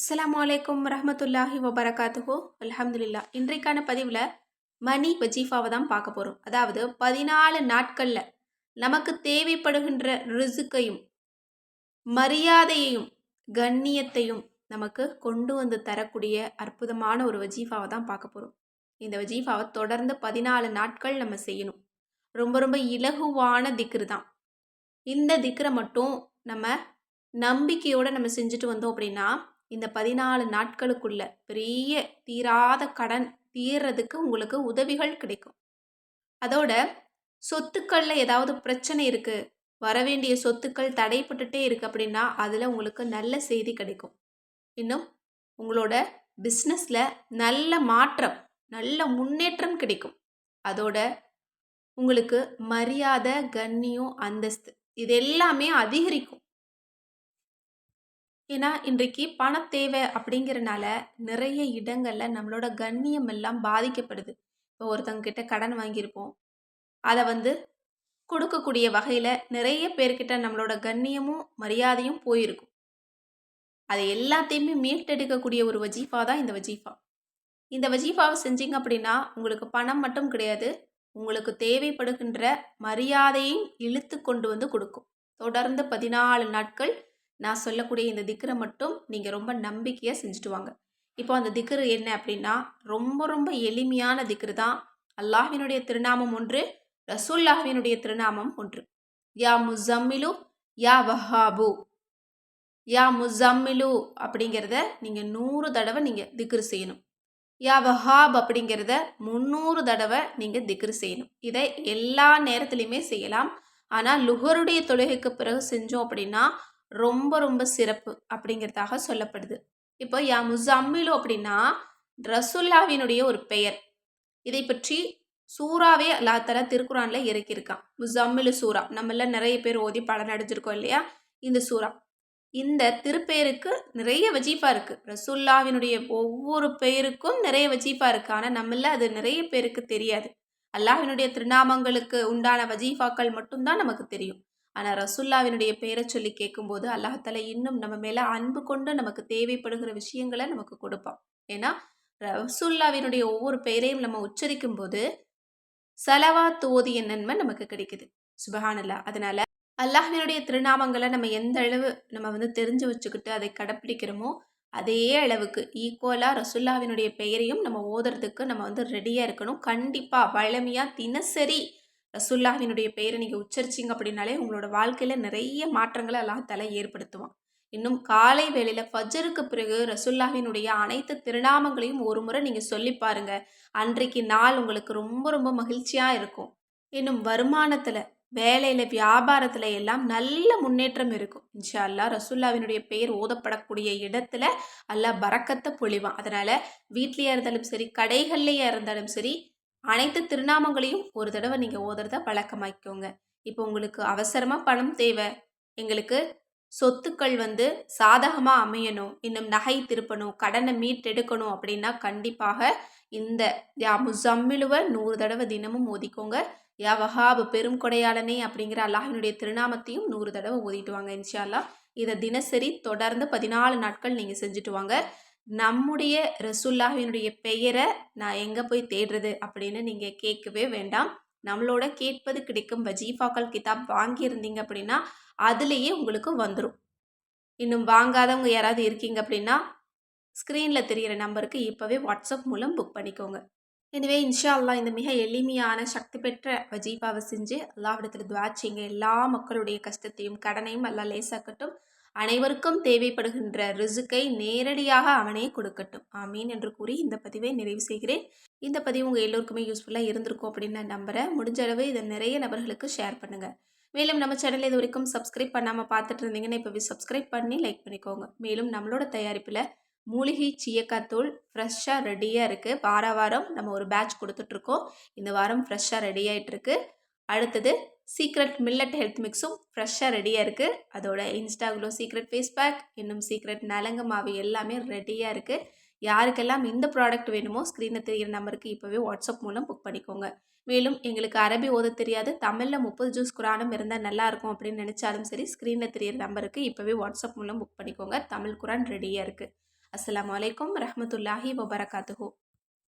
அஸ்லாம் வலைக்கம் ரஹமத்துல்லாஹி வபரகாத்துஹோ அலமதுல்லா இன்றைக்கான பதிவில் மணி வஜீஃபாவை தான் பார்க்க போகிறோம் அதாவது பதினாலு நாட்களில் நமக்கு தேவைப்படுகின்ற ரிசுக்கையும் மரியாதையையும் கண்ணியத்தையும் நமக்கு கொண்டு வந்து தரக்கூடிய அற்புதமான ஒரு வஜீஃபாவை தான் பார்க்க போகிறோம் இந்த வஜீஃபாவை தொடர்ந்து பதினாலு நாட்கள் நம்ம செய்யணும். ரொம்ப ரொம்ப இலகுவான திக்ரு தான். இந்த திக்ரை மட்டும் நம்ம நம்பிக்கையோடு நம்ம செஞ்சுட்டு வந்தோம் அப்படின்னா இந்த பதினாலு நாட்களுக்குள்ள பெரிய தீராத கடன் தீர்றதுக்கு உங்களுக்கு உதவிகள் கிடைக்கும். அதோட சொத்துக்களில் ஏதாவது பிரச்சனை இருக்குது வரவேண்டிய சொத்துக்கள் தடைப்பட்டுட்டே இருக்குது அப்படின்னா அதில் உங்களுக்கு நல்ல செய்தி கிடைக்கும். இன்னும் உங்களோட பிஸ்னஸில் நல்ல மாற்றம் நல்ல முன்னேற்றம் கிடைக்கும். அதோட உங்களுக்கு மரியாதை கண்ணியம் அந்தஸ்து இது எல்லாமே அதிகரிக்கும். ஏன்னா இன்றைக்கு பண தேவை அப்படிங்கிறனால நிறைய இடங்களில் நம்மளோட கண்ணியம் எல்லாம் பாதிக்கப்படுது. இப்போ ஒருத்தங்க கிட்ட கடன் வாங்கியிருப்போம். அதை வந்து கொடுக்கக்கூடிய வகையில் நிறைய பேர்கிட்ட நம்மளோட கண்ணியமும் மரியாதையும் போயிருக்கும். அதை எல்லாத்தையுமே மீட்டெடுக்கக்கூடிய ஒரு வஜீஃபா தான் இந்த வஜீஃபா. இந்த வஜீஃபாவை செஞ்சீங்க அப்படின்னா உங்களுக்கு பணம் மட்டும் கிடையாது. உங்களுக்கு தேவைப்படுகின்ற மரியாதையும் இழுத்து கொண்டு வந்து கொடுக்கும். தொடர்ந்து பதினாலு நாட்கள் நான் சொல்லக்கூடிய இந்த திக்கரை மட்டும் நீங்கள் ரொம்ப நம்பிக்கையாக செஞ்சுட்டு வாங்க இப்போ அந்த திக்ரு என்ன அப்படின்னா ரொம்ப ரொம்ப எளிமையான திக்ரு தான். அல்லாஹினுடைய திருநாமம் ஒன்று ரசூல்லாஹினுடைய திருநாமம் ஒன்று. யா முசம்மிலு யா வஹாபு. யா முசம்மிலு அப்படிங்கிறத நீங்கள் நூறு தடவை நீங்கள் திக்ரு செய்யணும். யா வஹாப் அப்படிங்கிறத முந்நூறு தடவை நீங்கள் திக்ரு செய்யணும். இதை எல்லா நேரத்துலையுமே செய்யலாம். ஆனால் லுகருடைய தொழுகைக்கு பிறகு செஞ்சோம் அப்படின்னா ரொம்ப ரொம்ப சிறப்பு அப்படிங்கிறதாக சொல்லப்படுது. இப்போ யா முசம்மிலு அப்படின்னா ரசுல்லாவினுடைய ஒரு பெயர். இதை பற்றி சூறாவே அல்லாத்தலா திருக்குறானில் இறக்கியிருக்கான். முசம்மிலு சூறா. நம்மள நிறைய பேர் ஓதி பலன் அடைஞ்சிருக்கோம் இல்லையா? இந்த சூறா. இந்த திருப்பெயருக்கு நிறைய வஜீஃபா இருக்குது ரசுல்லாவினுடைய ஒவ்வொரு பெயருக்கும் நிறைய வஜீஃபா இருக்குது ஆனால் நம்மள அது நிறைய பேருக்கு தெரியாது. அல்லாஹினுடைய திருநாமங்களுக்கு உண்டான வஜீஃபாக்கள் மட்டும்தான் நமக்கு தெரியும். ஆனால் ரசுல்லாவினுடைய பெயரை சொல்லி கேட்கும்போது அல்லாஹால இன்னும் நம்ம மேலே அன்பு கொண்டு நமக்கு தேவைப்படுகிற விஷயங்களை நமக்கு கொடுப்பான். ஏன்னா ரசுல்லாவினுடைய ஒவ்வொரு பெயரையும் நம்ம உச்சரிக்கும் போது சலவா தோதிய நன்மை நமக்கு கிடைக்குது. சுபஹானல்லா. அதனால அல்லாஹினுடைய திருநாமங்களை நம்ம எந்த அளவு நம்ம வந்து தெரிஞ்சு வச்சுக்கிட்டு அதை கடைப்பிடிக்கிறோமோ அதே அளவுக்கு ஈக்குவலாக ரசுல்லாவினுடைய பெயரையும் நம்ம ஓதுறதுக்கு நம்ம வந்து ரெடியாக இருக்கணும். கண்டிப்பாக வளமையாக தினசரி ரசுல்லாவினுடைய பெயரை நீங்கள் உச்சரிச்சிங்க அப்படின்னாலே உங்களோட வாழ்க்கையில் நிறைய மாற்றங்களை அல்லாஹால ஏற்படுத்துவான். இன்னும் காலை வேளையில் ஃபஜருக்கு பிறகு ரசுல்லாவினுடைய அனைத்து திருநாமங்களையும் ஒரு முறை நீங்கள் சொல்லி பாருங்க. அன்றைக்கு நாள் உங்களுக்கு ரொம்ப ரொம்ப மகிழ்ச்சியாக இருக்கும். இன்னும் வருமானத்தில் வேலையில் வியாபாரத்தில் எல்லாம் நல்ல முன்னேற்றம் இருக்கும். இன்ஷா அல்லா ரசுல்லாவினுடைய பெயர் ஓதப்படக்கூடிய இடத்துல அல்லா பறக்கத்தை பொழிவான். அதனால் வீட்லேயே இருந்தாலும் சரி கடைகள்லேயே இருந்தாலும் சரி அனைத்து திருநாமங்களையும் ஒரு தடவை நீங்கள் ஓதுறத பழக்கமாக்கிக்கோங்க. இப்போ உங்களுக்கு அவசரமாக பணம் தேவை. எங்களுக்கு சொத்துக்கள் வந்து சாதகமாக அமையணும். இன்னும் நகை திருப்பணும் கடனை மீட்டெடுக்கணும் அப்படின்னா கண்டிப்பாக இந்த யா முசம்மிழுவ நூறு தடவை தினமும் ஓதிக்கோங்க. யா வஹாபு பெரும் கொடையாளனே அப்படிங்கிற அல்லாஹினுடைய திருநாமத்தையும் நூறு தடவை ஓதிட்டு வாங்க இன்ஷால்லா இதை தினசரி தொடர்ந்து பதினாலு நாட்கள் நீங்கள் செஞ்சுட்டு வாங்க. நம்முடைய ரசுல்லாவினுடைய பெயரை நான் எங்கே போய் தேடுறது அப்படின்னு நீங்கள் கேட்கவே வேண்டாம். நம்மளோட கேட்பது கிடைக்கும். வஜீஃபாக்கள் கிதாப் வாங்கியிருந்தீங்க அப்படின்னா அதுலேயே உங்களுக்கு வந்துடும் இன்னும் வாங்காதவங்க யாராவது இருக்கீங்க அப்படின்னா ஸ்க்ரீனில் தெரிகிற நம்பருக்கு இப்போவே வாட்ஸ்அப் மூலம் புக் பண்ணிக்கோங்க. எனவே இன்ஷா அல்லா இந்த மிக எளிமையான சக்தி பெற்ற வஜீஃபாவை செஞ்சு அல்லாவிடத்தில் துவாச்சிங்க எல்லா மக்களுடைய கஷ்டத்தையும் கடனையும் எல்லாம் லேசாக்கட்டும். அனைவருக்கும் தேவைப்படுகின்ற ரிசுக்கை நேரடியாக அவனே கொடுக்கட்டும். ஆமீன் என்று கூறி இந்த பதிவை நிறைவு செய்கிறேன். இந்த பதிவு உங்கள் எல்லோருக்குமே யூஸ்ஃபுல்லாக இருந்திருக்கும் அப்படின்னு நான் நம்புகிறேன் முடிஞ்ச அளவு இதை நிறைய நபர்களுக்கு ஷேர் பண்ணுங்கள் மேலும் நம்ம சேனல் இது வரைக்கும் சப்ஸ்கிரைப் பண்ணாமல் பார்த்துட்டு இருந்தீங்கன்னா இப்போ சப்ஸ்கிரைப் பண்ணி லைக் பண்ணிக்கோங்க. மேலும் நம்மளோட தயாரிப்பில் மூலிகை சீயக்காத்தூள் ஃப்ரெஷ்ஷாக ரெடியாக இருக்குது வார வாரம் நம்ம ஒரு பேட்ச் கொடுத்துட்ருக்கோம் இந்த வாரம் ஃப்ரெஷ்ஷாக ரெடி ஆகிட்டுருக்கு அடுத்தது சீக்ரெட் மில்லட் ஹெல்த் மிக்ஸும் ஃப்ரெஷ்ஷாக ரெடியாக இருக்குது அதோட இன்ஸ்டாக்லோ சீக்ரெட் ஃபேஸ் பேக் இன்னும் சீக்ரெட் நலங்கு மாவு எல்லாமே ரெடியாக இருக்குது யாருக்கெல்லாம் இந்த ப்ராடக்ட் வேணுமோ ஸ்க்ரீனில் தெரிகிற நம்பருக்கு இப்போவே வாட்ஸ்அப் மூலம் புக் பண்ணிக்கோங்க. மேலும் எங்களுக்கு அரபி ஓத தெரியாது தமிழில் முப்பது ஜூஸ் குரானும் இருந்தால் நல்லாயிருக்கும் அப்படின்னு நினச்சாலும் சரி ஸ்க்ரீனில் தெரியிற நம்பருக்கு இப்போவே வாட்ஸ்அப் மூலம் புக் பண்ணிக்கோங்க. தமிழ் குரான் ரெடியாக இருக்குது அஸ்லாம் வலைக்கம் ரஹமத்துல்லாஹி வபரகாத்துஹூ.